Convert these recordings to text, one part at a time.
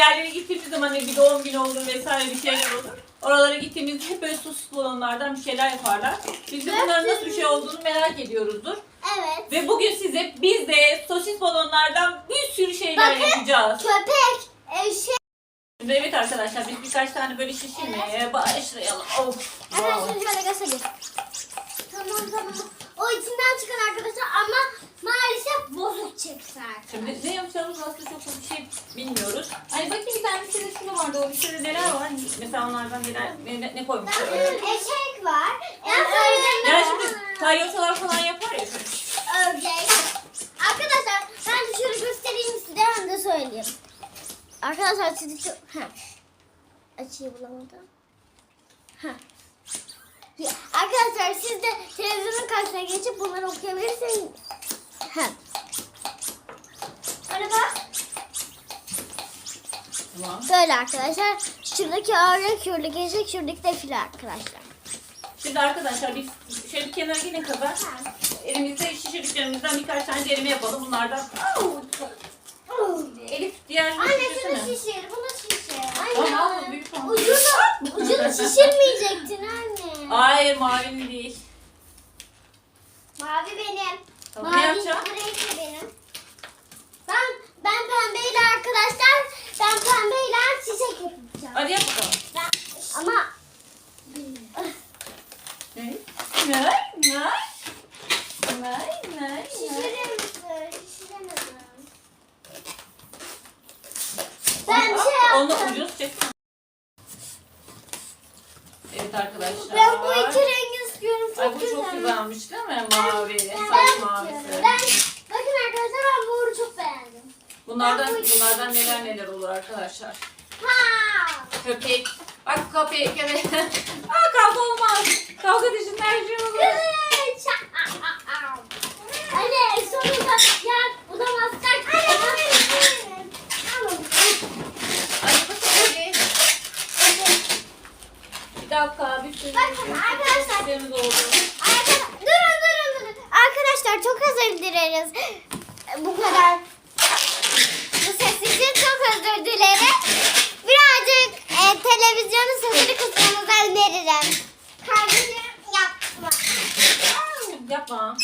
yerlere gittiğimiz zaman hani bir doğum günü olur vesaire bir şeyler olur. Oralara gittiğimizde hep böyle sosis balonlardan bir şeyler yaparlar. Biz de bunların nasıl bir şey olduğunu merak ediyoruzdur. Evet. Ve bugün size biz de sosis balonlardan bir sürü şeyler Bakın. yapacağız. Köpek. E, şey. Şimdi evet arkadaşlar biz birkaç tane böyle şişirmeye başlayalım. Of. Wow. Arkadaşlar şöyle göstereyim. Tamam tamam. O içinden çıkan arkadaşlar ama maalesef bozuk çıktı arkadaşlar. Şimdi ne yapacağımız aslında çok bir şey bilmiyoruz. Hani bakayım bir tane listede şunu vardı. O listede neler var? Mesela onlardan neler, ne, ne, koymuşlar? Öyle? eşek var. En sonra Yani şimdi palyaçolar falan yapar ya. Ördek. Arkadaşlar ben de şöyle göstereyim size hem de söyleyeyim. Arkadaşlar sizi çok... Ha. Açıyı bulamadım. Ha. Ya, Arkadaşlar siz de televizyonun karşısına geçip bunları okuyabilirsiniz. Ha. Araba. Tamam. Böyle arkadaşlar. Şuradaki ördek, şuradaki eşek, şuradaki de fil arkadaşlar. Şimdi arkadaşlar biz şöyle bir kenara gidin kadar elimizde şişirdiklerimizden birkaç tane deneme yapalım. Bunlardan! Elif diğer Anne şunu şişir, bunu şişir. Tamam, al, büyük tamam. Ucunu, ucunu şişirmeyecektin anne. Hayır mavinin değil. Mavi benim. Tamam, ne yapacağım? bu renkli benim. Ben, ben pembeyle arkadaşlar, ben pembeyle çiçek yapacağım. Hadi yap bakalım. Ben, ama Ne? Ne? Ne? Ne? Ne? Şişiremedim. Ben şey Onu yaptım. ucuz çek. Evet arkadaşlar. Ben bu iki rengi istiyorum. Çok Ay bu güzel. çok güzelmiş değil mi? Mavi, Ben, saç mavisi. ben, bakın arkadaşlar ben moru çok beğendim. Bunlardan bunlardan neler neler olur arkadaşlar. Köpek. Bak köpek. Evet. Aa kavga olmaz. Kavga dışında her şey olur. Anne sonunda ya bu da maskar. Anne bu. Ay bakalım. Bir dakika bir sürü Bakın arkadaşlar. şeyimiz oldu. Durun durun durun. Arkadaşlar çok özür dileriz. Bu kadar. Ses için çok özür dilerim. Birazcık e, televizyonun sesini kısmamızı öneririm. Kardeşim yapma. Yapma.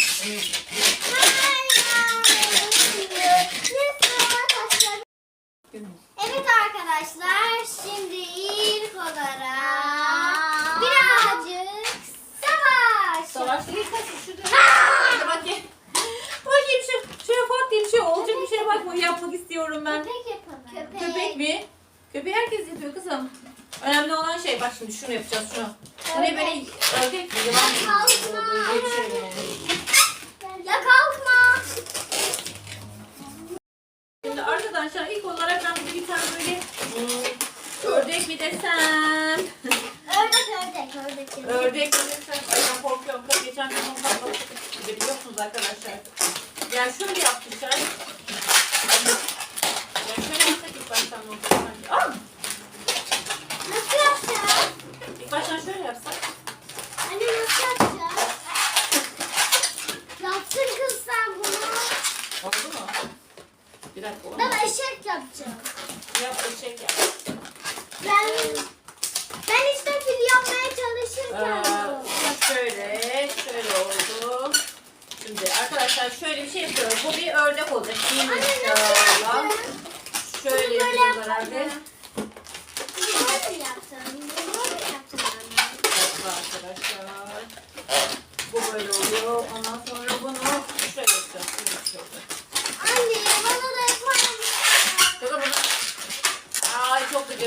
Evet arkadaşlar şimdi ilk olarak birazcık savaş. Savaş kaç şu da. Hadi bakayım. Bakayım şu şöyle pat diye bir şey olacak bir şeye bak yapmak istiyorum ben. Köpek yapalım. Köpek. Köpek mi? Köpeği herkes yapıyor kızım. Önemli olan şey bak şimdi şunu yapacağız şunu. Bu ne böyle ördek mi? Yılan mı? Böyle bir şey mi? Ya kalkma. Şimdi arkadaşlar ilk olarak ben bir- bir tane böyle hmm, ördek mi desem? Ördek ördek ördek. ördek mi desem? Ay ben korkuyorum. Geçen gün onu. Bir de Biliyorsunuz arkadaşlar. Yani şöyle yapmışlar. Yani şöyle yapsak ilk baştan sanki? Aa! Nasıl yapacağız? İlk baştan şöyle yapsak. Anne nasıl yapacağız? Yapsın kız sen bunu. Oldu mu? Bir dakika oldu. Ben eşek yapacağım. Yap eşek yap. Ben ben işte fil yapmaya Ee, çalışırken bu. bak şöyle, şöyle oldu. Şimdi arkadaşlar şöyle bir şey yapıyoruz. Bu bir ördek olacak. Değil mi? Anne nasıl İnşallah. yaptın? Şöyle Böyle yapacağız yaptın herhalde. mı? Böyle mi yaptın? Böyle mi yaptın anne? Bak arkadaşlar. Bu böyle oluyor. Ondan sonra bunu şöyle yapacağız. Şöyle bir şey olacak. Anne bana da yapar mısın? Bakın bunu. Ay çok güzel oluyor.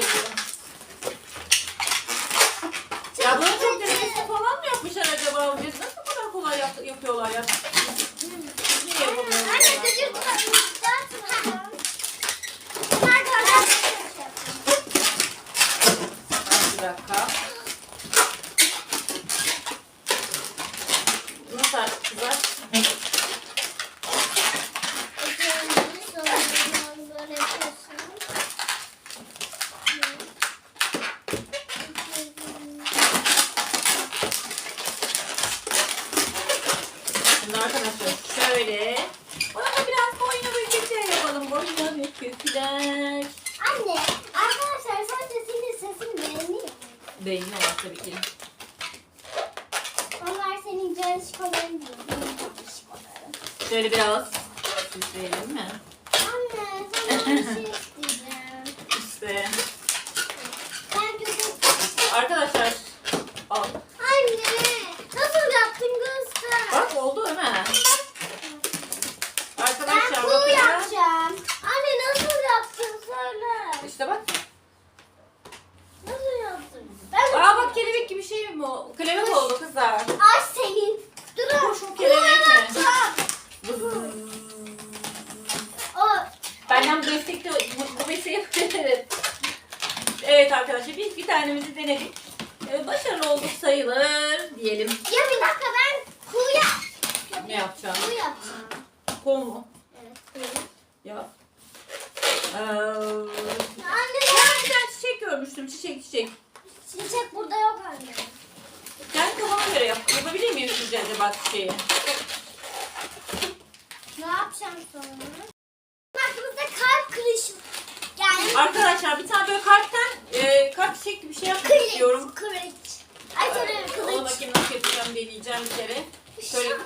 Ya bunu çok derecesi falan mı yapmışlar acaba? Biz nasıl bu kadar kolay yap- yapıyorlar ya? Niye yapamıyoruz? Anne ya? gıcır tutalım. Arkadaşlar. Bir dakika. Nasıl artık kızar? Böyle yapıyorsun. Şimdi arkadaşlar şöyle. Bana da biraz boynu bükükler yapalım. Boynu çilek. Anne, arkadaşlar sadece senin sesini beğeniyor. Beğeniyorlar tabii ki. Onlar senin canın şikoların değil. Benim canım şikolarım. Şöyle biraz süsleyelim mi? Anne, sana bir şey isteyeceğim. İşte. Ben köpek... Arkadaşlar. Al. Anne, nasıl yaptın göster. Bak oldu değil mi? Ben Arkadaşlar kuğu bakın. yapacağım. Anne nasıl yaptın söyle. İşte bak. Nasıl yaptın? Ben Aa bak kelebek gibi şey mi o? Kelebek oldu kızlar. Ay senin. Durun. Kurşun kelebek mi? yapacağım. O Benden bu, bu mesleği yapabiliriz. Evet arkadaşlar biz bir tanemizi denedik. Ee, başarılı olduk sayılır diyelim. ya bir dakika ben kuğu yap. Ne yapacağım? Kuğu yapacağım. Kol mu? Evet. kuğu. Ya. Ee, Anne ben bir tane çiçek görmüştüm. Çiçek çiçek. çiçek burada yok anne. Ben kafama göre yap. Yapabilir miyim sizce acaba çiçeği? Ne yapacağım sonra? Aklımızda kalp kırışı. Yani Arkadaşlar bir tane böyle kalpten e, kalp gibi bir şey yapmak istiyorum. kılıç. Kılıç. Ay sonra Ona kılıç. bakayım nasıl yapacağım deneyeceğim bir kere. Şöyle bir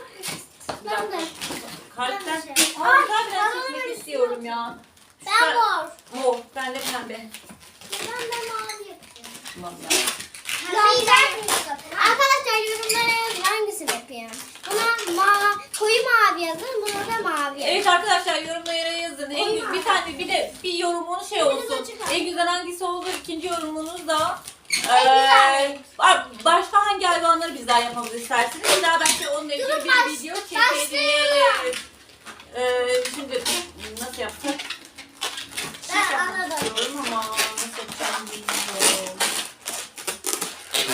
Ben de. dakika. Kalpten. Ben de şey- Aa, Ay, ben çekmek onu istiyorum ya. Ben mor. Mor. Ben de pembe. Ben de mavi yapacağım. Tamam ya. Arkadaşlar yorumlara yazın hangisini yapayım. Buna ma koyu mavi yazın, buna da mavi yazın. Evet arkadaşlar yorumlara yazın. En, Oyma. bir tane bir de bir yorumunuz şey olsun. açık al. En güzel hangisi oldu? İkinci yorumunuz da güzel. eee, var- başka hangi hayvanları bizden yapmamızı istersiniz? Bir daha belki onunla ilgili Durun, bir baş- video başlayalım. çekebiliriz. Eee şimdi nasıl yapsak? Ben anladım. Diyorum ama nasıl yapacağım bilmiyorum.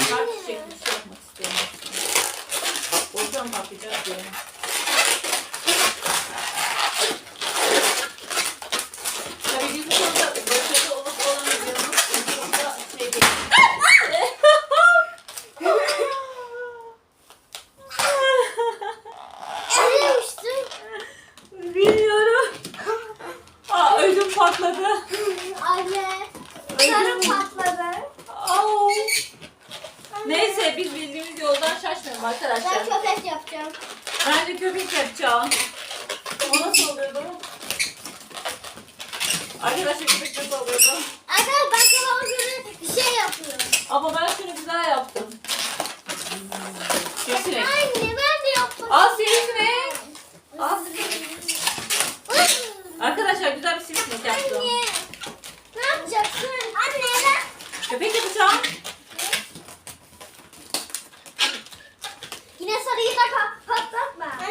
Kalp bir şey yapmak istiyorum. Patlayacak diye. Tabii bizim konuda başarılı olup olamayacağımız çok da şey değil. Nereye uçtun? Bilmiyorum. Aa ödüm patladı. Anne. Sarı patladı. Au. Neyse biz bildiğimiz yoldan şaşmayalım Ben arkadaşlar. köpek yapacağım. Ben de köpek yapacağım. O nasıl oluyordu? Arkadaşlar köpek nasıl oluyordu? Arkadaşlar ben kafama göre bir şey yapıyorum. Ama ben şunu güzel yaptım. Sivrisinek. Anne ben de yapmak Al sivrisinek. Al. Anne. Arkadaşlar güzel bir sivrisinek yaptım. Anne. Ne yapacaksın? Anne ben. Köpek yapacağım. Yine sarıyı da patlatma.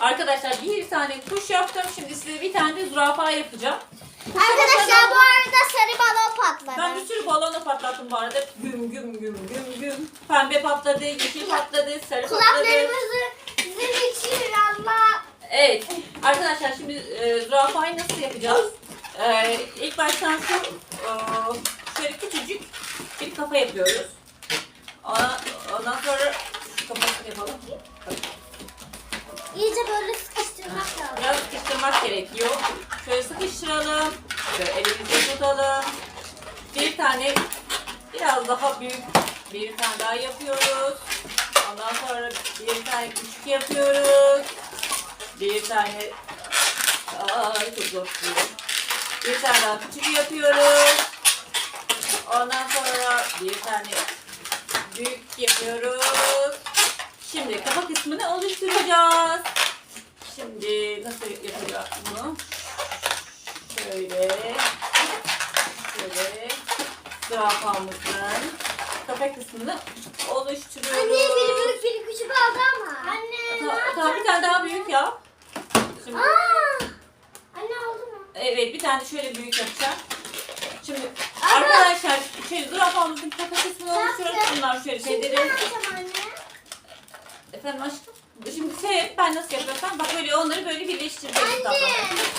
Arkadaşlar bir tane kuş yaptım. Şimdi size bir tane de zürafa yapacağım. Arkadaşlar bu arada sarı balon patladı. Ben bir sürü balonu patlattım bu arada. Güm güm güm güm güm. Pembe patladı, yeşil patladı, sarı patladı. Kulaklarımızı sizin için Allah. Evet. Arkadaşlar şimdi e, zürafayı nasıl yapacağız? E, ilk baştan şu e, şöyle küçücük bir kafa yapıyoruz. Ona, ondan sonra yapalım. İyice böyle sıkıştırmak lazım. Biraz sıkıştırmak gerekiyor. Şöyle sıkıştıralım. Şöyle elimizde tutalım. Bir tane biraz daha büyük bir tane daha yapıyoruz. Ondan sonra bir tane küçük yapıyoruz. Bir tane Ay çok zor. Bir tane daha küçük yapıyoruz. Ondan sonra bir tane büyük yapıyoruz. Şimdi kafa kısmını oluşturacağız. Şimdi nasıl yapacağız bunu? Şöyle. Şöyle. Zürafamızın kafa kısmını oluşturuyoruz. Anne biri büyük biri küçük oldu ama. Anne ne Ta- Tamam bir tane daha büyük yap. Şimdi, Aa! Anne oldu mu? evet bir tane şöyle büyük yapacağım. Şimdi Abla. arkadaşlar şey zürafamızın kafa kısmını oluşturuyoruz. Bunlar şöyle şeyleri. Efendim aşkım. Şimdi şey ben nasıl yapıyorsam bak böyle onları böyle birleştireceğiz. Anne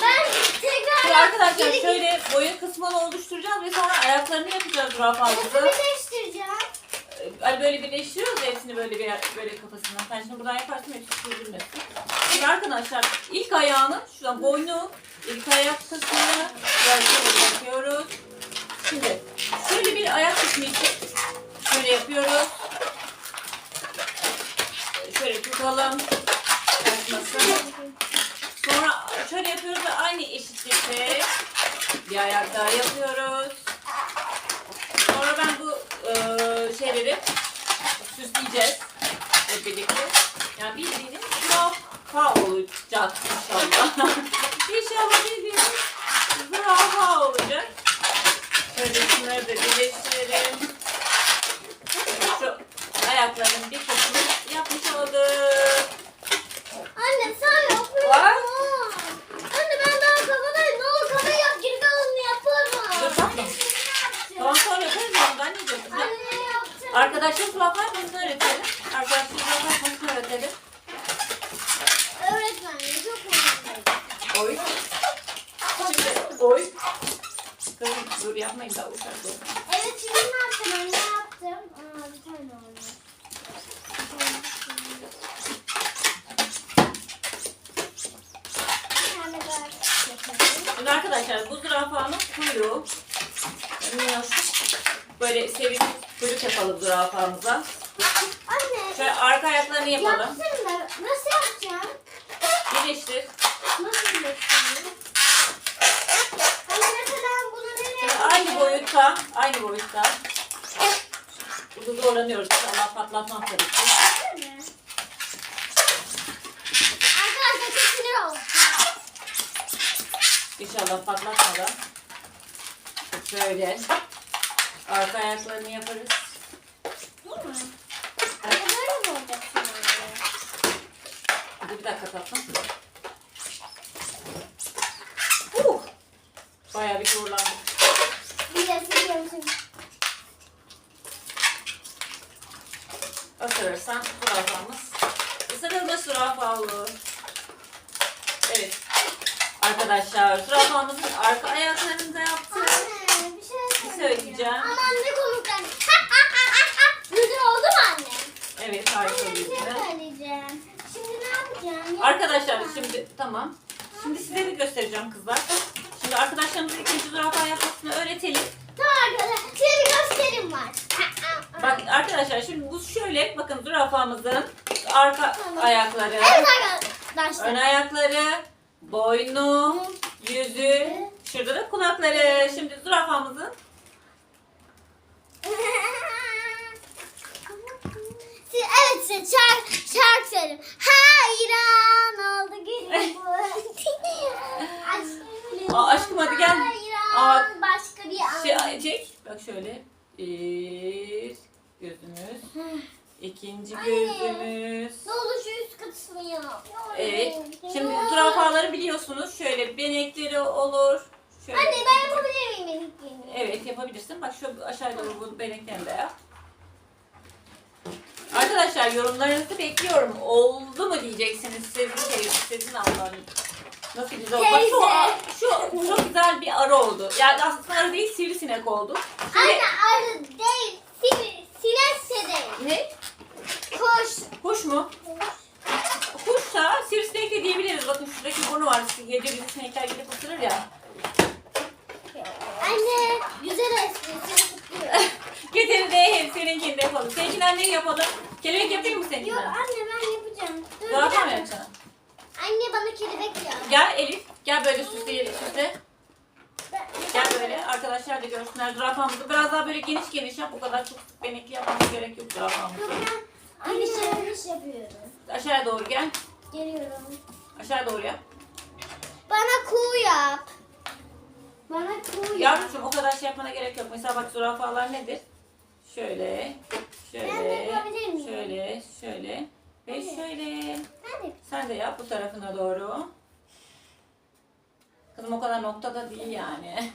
ben tekrar Şimdi arkadaşlar geri- şöyle boyun kısmını oluşturacağız ve sonra ayaklarını yapacağız Nasıl zürafamızı. birleştireceğim? Hani böyle birleştiriyoruz ya hepsini böyle bir böyle kafasından. Sen şimdi buradan yaparsın hepsi çözülmesin. Şimdi arkadaşlar ilk ayağını şuradan boynu İlk ayak kısmını böyle şöyle yapıyoruz. Şimdi şöyle bir ayak kısmı için şöyle yapıyoruz. Şöyle tutalım. Kaçmasın. Sonra şöyle yapıyoruz ve aynı eşitlikte bir ayak daha yapıyoruz. Sonra ben bu e, şeyleri süsleyeceğiz hep birlikte. Yani bildiğiniz olacak inşallah. inşallah bildiğiniz zürafa olacak. Şöyle şunları da birleştirelim. Şu ayaklarının bir kısmını yapmış olduk. Anne sen yapıyorsun. Var. Anne ben daha kafadayım. Ne olur kafayı yap. Geri kalanını yaparım. Dur tatlım. Tamam sonra yaparız onu ben ne diyorsun? Anne yaptım. Arkadaşlar kulak yapmasını öğretelim. Arkadaşlar kulak yapmasını öğretelim. Öğretmenim çok önemli. Oy. Şimdi oy. Kızım dur yapmayın da uçar dur. Evet şimdi ne yaptım? Ben ne yaptım? Aa bir tane oldu. Bir tane daha yapalım. Şimdi arkadaşlar bu zürafanın kuyruğu. Böyle sevimli kuyruk yapalım zürafamıza. Anne Şöyle arka ayaklarını yapalım. yapsın da nasıl yapacağım? Birleştir. Nasıl yapacağım? Anne mesela bunu nereye Şimdi aynı boyutta, aynı boyutta. Burada zorlanıyoruz. Allah patlatmam tabii ki. Anne. Arkadaşlar çok sinir oldum. İnşallah patlatmadan. Şöyle. Arka ayaklarını yaparız. Değil mi? Anne böyle bir dakika tatlım. Uh! Bayağı bir zorlandık. Arkadaşlar zürafamızın arka ayaklarını da yaptık. Anne bir şey söyleyeceğim. Aman ne komikler. Güzel oldu mu anne? Evet harika Anne bir şey söyleyeceğim. Şimdi ne yapacağım? Arkadaşlar şimdi tamam. Şimdi size de göstereceğim kızlar. Şimdi arkadaşlarımızın ikinci zürafa yapmasını öğretelim. Tamam arkadaşlar. Size bir gösterim var. Bak arkadaşlar şimdi bu şöyle bakın zürafamızın arka Tamam. ayakları, Evet ön arkadaşlar. ayakları, boynu, yüzü, şurada da kulakları. Şimdi zürafamızın Siz, evet size şarkı, şarkı söyleyeyim. Hayran oldu gülüm bu. aşkım, Aa, aşkım hadi gel. Hayran Aa, başka bir an. şey çek. Bak şöyle. Bir gözümüz. ikinci Anne. gözümüz. Ne olur şu üst kısmı yap. Evet. Şimdi zürafaları biliyorsunuz. Şöyle benekleri olur. Şöyle. Anne ben yapabilir miyim benimkini? Evet yapabilirsin. Bak şu aşağıya doğru bu beneklerini de yap. Arkadaşlar yorumlarınızı bekliyorum. Oldu mu diyeceksiniz sizin teyze, sizin ablanın. Nasıl güzel oldu. Bak şu, şu çok güzel bir arı oldu. Yani aslında arı değil sivrisinek oldu. Şimdi, Anne arı değil. Sine, sinekse değil. ne? Kuş. Kuş mu? Kuşsa sivrisinek de diyebiliriz. Bakın şuradaki burnu var. Gece bizi sinekler gidip ısırır ya. Anne güzel espri. Seni kutluyorum. Getir de hep seninkini de yapalım. Seninkinden ne yapalım? Kelebek yapayım mı Yok seninkinden? anne ben yapacağım. Dur, bir Zürafa mı dakika. yapacaksın? Anne bana kelebek yap. Gel Elif. Gel böyle süsle. Ben- Gel böyle arkadaşlar da görsünler zürafamızı. Biraz daha böyle geniş geniş yap. O kadar çok benekli yapmamız gerek yok zürafamızı. Yok ben anne yanlış yapıyorum. Aşağıya doğru gel. Geliyorum. Aşağıya doğru yap. Bana kuğu yap. Bana kuğu yap. Yavrucuğum o kadar şey yapmana gerek yok. Mesela bak zürafalar nedir? Şöyle, şöyle, şöyle, şöyle ve şöyle. Sen de yap bu tarafına doğru. Kızım o kadar noktada değil yani.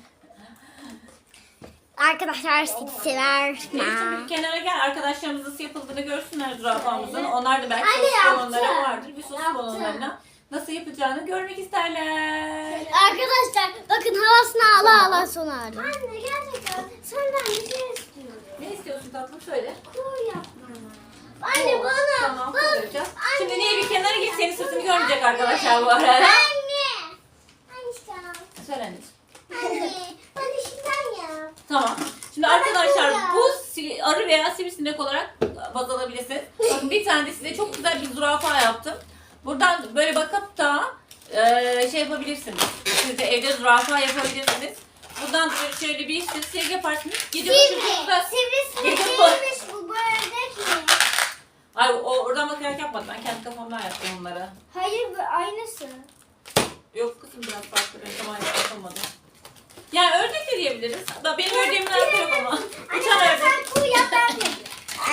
Arkadaşlar sever. Bir kenara gel. Arkadaşlarımız nasıl yapıldığını görsünler zürafamızın. Onlar da belki Anne sos yaptı. balonları vardır. Bir sos Yaptı. balonlarına nasıl yapacağını görmek isterler. Arkadaşlar bakın havasını ala ala sona. Anne gerçekten senden bir şey istiyorum. İstiyorsun tatlım söyle. Kuğu yap bana. Anne Oo, bana. Tamam bana-. Anne. Şimdi niye bir kenara git senin sırtını görmeyecek arkadaşlar bu arada. Anne. Anne. göster anneciğim. Anne, şimdiden ya. Tamam. Şimdi Bana arkadaşlar bu arı veya sivrisinek olarak baz alabilirsiniz. Bakın bir tane de size çok güzel bir zürafa yaptım. Buradan böyle bakıp da e, şey yapabilirsiniz. Siz de evde zürafa yapabilirsiniz. Buradan şöyle bir sivrisinek yaparsınız. Gece Sivri, uçurduğunuzda... sivrisinek Gece bu, bu mi? Ay o, oradan bakarak yapmadım. Ben kendi kafamdan yaptım onları. Hayır, bu aynısı. Yok kızım biraz farklı. Ben tamam yapamadım. Yani ördek de diyebiliriz. Da benim ördeğimin arka yok ama. Uçan Anne ördek. sen kuğu yap ben yapayım.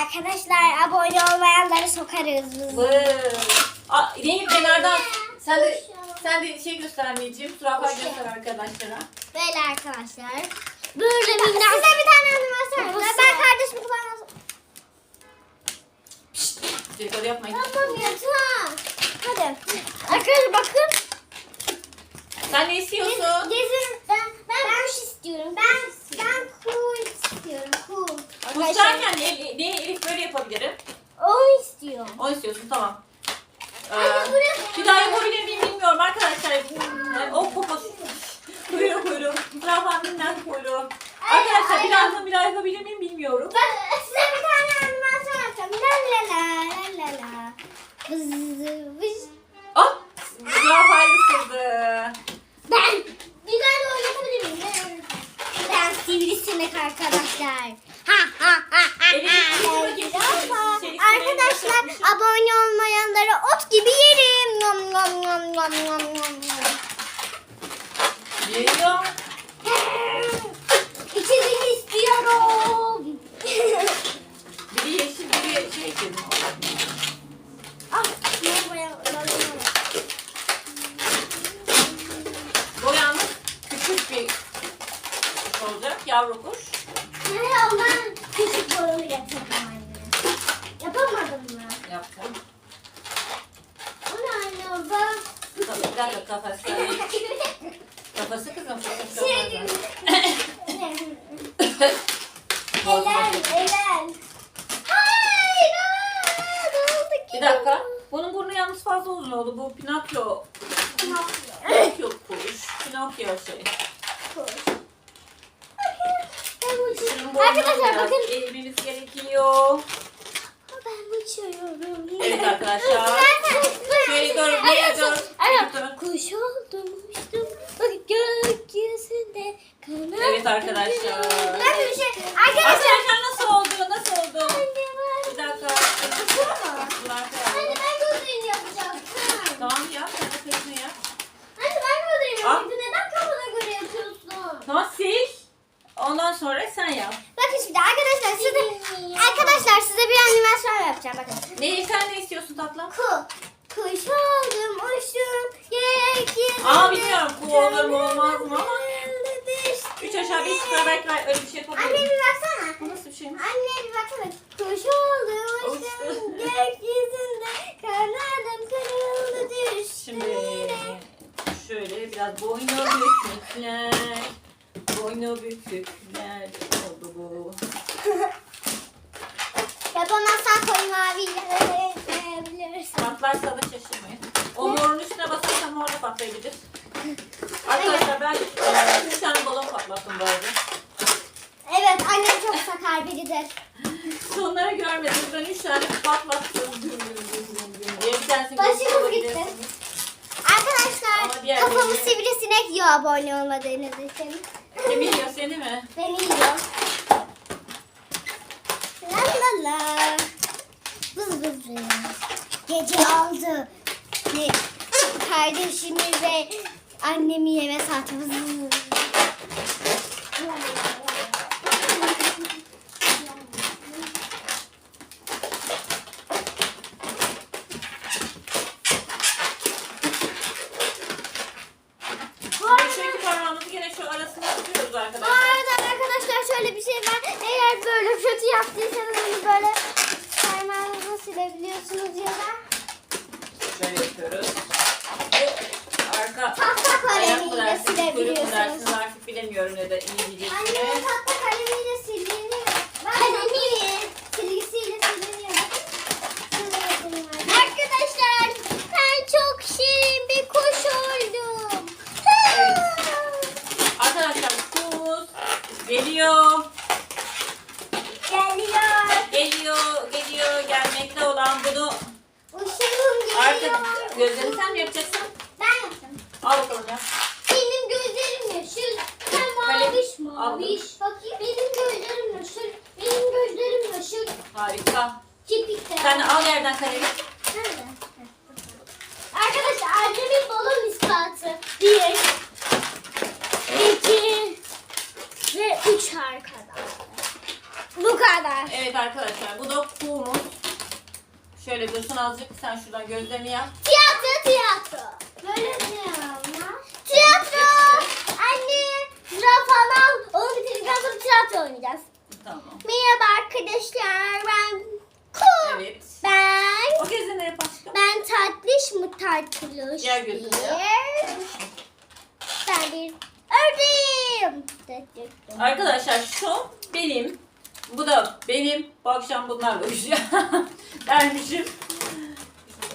Arkadaşlar abone olmayanları sokarız. Vay. Aa, Nehir kenardan. Sen de sen de şey göster anneciğim. Zürafa göster arkadaşlara. Böyle arkadaşlar. Böyle minnak. Size bir tane animasyon. Ben kardeşimi kullanmaz. Dedikodu yapmayın. Tamam yeter. Hadi. Arkadaşlar bakın. Sen ne istiyorsun? Gezin. Ben, ben, ben kuş istiyorum. Ben, ben kuğu istiyorum. Kuğu. Kuşlarken ne, ne Elif böyle yapabilirim? Onu istiyorum. O istiyorsun tamam. Ee, Anne, burası- bir daha yapabilir miyim bilmiyorum arkadaşlar. Ee, O poposu. Kuyruğu kuyruğu. Zürafa minnak kuyruğu. Arkadaşlar bir daha bir daha yapabilir miyim bilmiyorum. Ben size bir tane animasyon yapacağım. La la la la la la. Vız vız. Ah! Zürafayı ısırdı. Ben bir tane oynatabilir miyim? Ben sivrisinek arkadaşlar. Ha ha ha ha. Elif, dur bakayım, Zürafa. şey- şey- Arkadaşlar abone olmayanlara ot gibi yerim. Nom nom nom nom nom. Geliyor. İçecek istiyorum. Biri yeşil biri şey dedim. ah, ne boya- Bu yalnız küçük bir kuş olacak. Yavru kuş. Ne ondan küçük boyalı getirdim anne. Yapamadım mı? Yaptım. O ne anne o bak. Tabii bir dakika kafası. Kafası kızım. Kafası Şey kafası. Elen, elen. Hayır, aa, ne oldu ki? Bir dakika. Bunun burnu yalnız fazla uzun oldu. Bu Pinokyo. Pinokyo kuş. Pinokyo şey. Burnunu Arkadaşlar bakın. eğmemiz gerekiyor. Ben uçuyorum. Evet arkadaşlar. Şöyle doğru, buraya doğru. Arkadaşlar, kuş oldum uçtum. Bak gökyüzünde kanat. Evet arkadaşlar. Ben bir şey. Arkadaşlar. Arkadaşlar nasıl oldu? Nasıl oldu? Bir dakika. Bunlar ben yapacaktım. Tamam ya. Sen de yap. Anne ben gözlüğünü Al. Neden kafana göre yapıyorsun? Tamam sil. Ondan sonra sen yap. Bakın şimdi arkadaşlar size arkadaşlar size bir animasyon yapacağım bakın. Ne sen ne istiyorsun tatlım? Ku. Kuş oldum uçtum gökyüzünde. Aa bilmiyorum bu olur mu olmaz mı ama. Üç aşağı beş yukarı belki öyle bir şey yapabilirim. bir baksana. Bu nasıl bir şeymiş? Anne bir baksana. Kuş oldum uçtum Uçtum. gökyüzünde kanadım kırıldı düştüm. Şimdi şöyle biraz boynu bükükler. Boynu bükükler oldu bu. Yapamazsan koyu maviyle yapabilirsin. Patlarsa da şaşırmayın. O morun üstüne basarsam mor da patlayabilir. Arkadaşlar ben e, üç tane balon patlattım bu arada. Evet annem çok sakar biridir. Sonları görmediniz. Ben üç tane patlattım. Güm güm güm güm güm diye. Bir tanesini Başımız gösterebilirsiniz. gitti. Arkadaşlar Ama diğer kafamı sivrisinek yiyor abone olmadığınız için. Kim yiyor seni mi? Beni yiyor. La la la. Vız vız vız. Gece aldı. Ne? Kardeşimi ve annemi yeme saati. Vız vız vız. Bu arada, Şu iki parmağımızı gene şu arasına tutuyoruz bu arkadaşlar. arada arkadaşlar şöyle bir şey var. Eğer böyle kötü yaptıysanız onu böyle parmağınızla silebiliyorsunuz ya da Şöyle yapıyoruz. Arka tahta kalemiyle silebiliyorsunuz. dersiniz artık bilemiyorum ne de iyi diyeceksiniz. tahta kalemiyle sildiğini kalemiyle silgisiyle siliniyor. Arkadaşlar ben çok şirin bir kuş oldum. Yap. Benim gözlerim yeşil. Sen Kalem maviş maviş. Bakayım. Benim gözlerim yeşil. Benim gözlerim yeşil. Harika. Kirpikler. Sen de al yerden kalemi. Nerede? Arkadaşlar annemin balon ispatı. Bir, iki ve üç arkadaşlar. Bu kadar. Evet arkadaşlar bu da kuğumuz. Şöyle dursun azıcık. Sen şuradan gözlerini yap. Tiyatro tiyatro. Böyle ne var? Tiyatro. Anne zürafadan onu bitirdikten tiyatro oynayacağız. Tamam. Merhaba arkadaşlar ben Ku. Evet. Ben O gözünü yap aşkım. ben tatlış mı tatlış yap. Ben bir ördeğim. Arkadaşlar şu benim. Bu da benim. Bu akşam bunlarla uyuyacağım. Dermişim.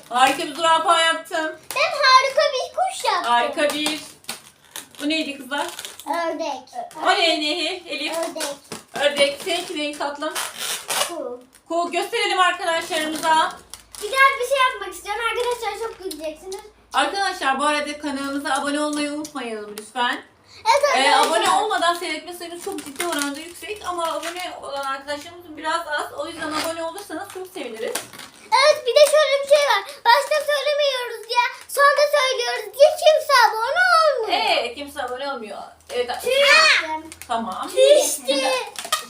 Harika bir zürafa yaptım. Ben harika bir kuş yaptım. Harika bir. Bu neydi kızlar? Ördek. O ne Nehir? Elif. Ördek. Ördek. Seninki renk tatlım. Ku. Kuğu gösterelim arkadaşlarımıza. Bir daha bir şey yapmak istiyorum. Arkadaşlar çok güleceksiniz. Arkadaşlar bu arada kanalımıza abone olmayı unutmayalım lütfen. Evet Ee, abone olmadan seyretme sayımız çok ciddi oranda yüksek ama abone olan arkadaşlarımız biraz az. O yüzden abone olursanız çok seviniriz. Evet bir de şöyle bir şey var. Başta söylemiyoruz diye sonra söylüyoruz diye kimse abone olmuyor. Evet kimse abone olmuyor. Evet Tüh. tamam. Düştü.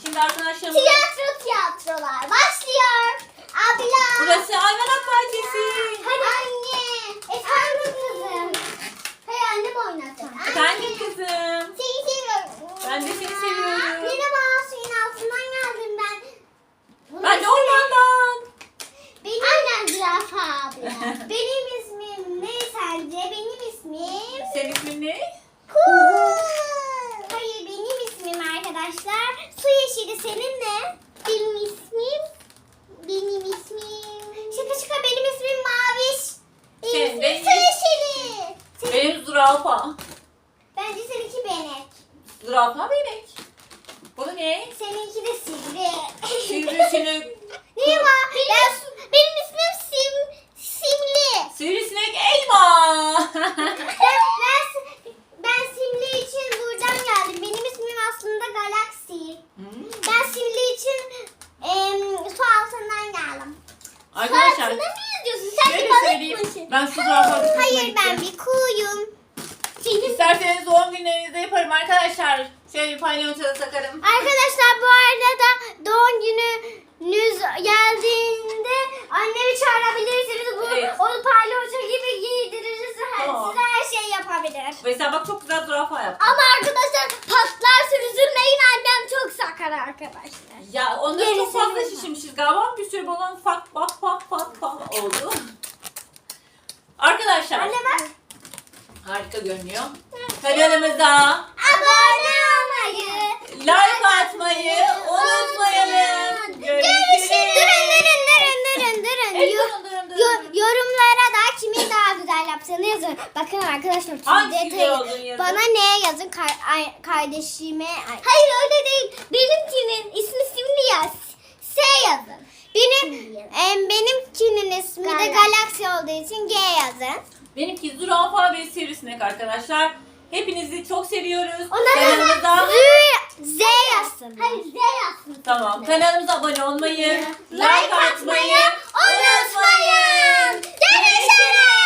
Şimdi arkadaşlarımız Tiyatro tiyatrolar başlıyor. Abla. burası hayvanat bahçesi. Hadi anne. Efendim kızım. Hey annem oynatın. Efendim kızım. Seni seviyorum. Ben de seni seviyorum. Merhaba suyun altından geldim ben. Ben de ormandan. Benim Aynen zürafa abla. benim ismim ne sence? Benim ismim... Senin ismin ne? Cool. Hayır benim ismim arkadaşlar. Su yeşili senin ne? Benim ismim... Benim ismim... Şaka şaka benim ismim Maviş. Benim Senin ismim de- Su yeşili. Senin- Benim zürafa. Bence seninki benek. Zürafa benek. Bu da ne? Seninki de sivri. Sivrisinek. ne var? Ben, benim ismim Sim... Simli. Sivrisinek elma. ben, ben, ben Simli için buradan geldim. Benim ismim aslında Galaxy. Hmm. Ben Simli için em, su altından geldim. Arkadaşlar Su altında mı yüzüyorsun? Sen bir şöyle balık söyleyeyim. mısın? Ben şu zürafa bir Hayır ben bir kuyum. Senin... İsterseniz doğum günlerinizde yaparım arkadaşlar. Şöyle bir palyonçada takarım. Arkadaşlar bu arada doğum gününüz geldiğinde annemi çağırabilirsiniz. Bu, Evet. Onu palyaço gibi giydiririz. Tamam. Size her şey yapabilir. Mesela bak çok güzel zürafa yaptım. Ama arkadaşlar patlarsa üzülmeyin annem çok sakar arkadaşlar. Ya onda Gerisi çok fazla benim. şişirmişiz galiba. Bir sürü balon fak fak fak fak fak oldu. Arkadaşlar Anne bak. harika görünüyor. Kanalımıza Abone olmayı. like atmayı unutmayalım. Görüşürüz. Durun durun durun durun Yo- yo- yorumlara da kimin daha güzel yaptığını yazın. Bakın arkadaşlar güzel detayı olduğunu yazın. bana neye yazın Kar- ay- kardeşime. ay- Hayır öyle değil. Benimkinin ismi simli yaz. S yazın. Benim em, benimkinin ismi de Galaxy olduğu için G yazın. Benimki zürafa ve sivrisinek arkadaşlar. Hepinizi çok seviyoruz. Kanalımıza... Z yazsın. Hayır Z yazsın. Tamam. Kanalımıza abone olmayı, like atmayı unutmayın. Görüşürüz.